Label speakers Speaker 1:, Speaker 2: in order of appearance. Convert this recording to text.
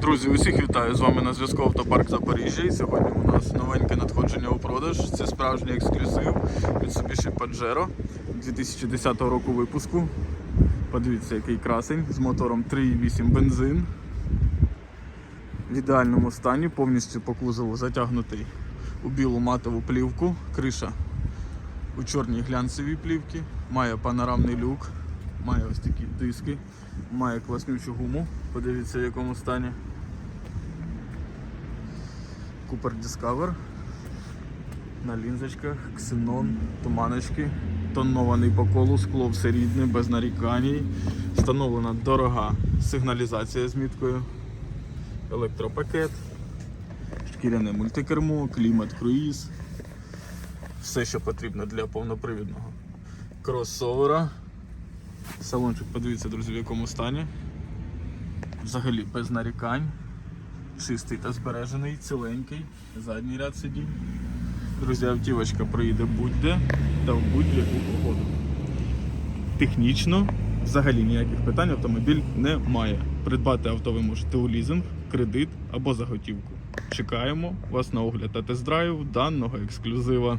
Speaker 1: Друзі, усіх вітаю! З вами на зв'язку Автопарк Запоріжжя. І сьогодні у нас новеньке надходження у продаж. Це справжній ексклюзив Mitsubishi Pajero 2010 року випуску. Подивіться, який красень з мотором 3.8 бензин. В ідеальному стані, повністю по кузову затягнутий у білу матову плівку. Криша у чорній глянцевій плівці, має панорамний люк, має ось такі диски, має класнючу гуму. Подивіться в якому стані. Cooper Discover на лінзочках, ксенон, туманочки, тонований по колу, скло все рідне, без нарікань. Встановлена дорога сигналізація з міткою, електропакет, шкіряне мультикермо, клімат, круїз. Все, що потрібно для повнопривідного кросовера. Салончик, подивіться, друзі, в якому стані. Взагалі без нарікань. Чистий та збережений, ціленький, задній ряд сидінь. Друзі, автівочка проїде будь-де та в будь-яку погоду. Технічно, взагалі ніяких питань автомобіль не має. Придбати авто ви можете у лізинг, кредит або за готівку. Чекаємо вас на огляд та тест-драйв даного ексклюзива.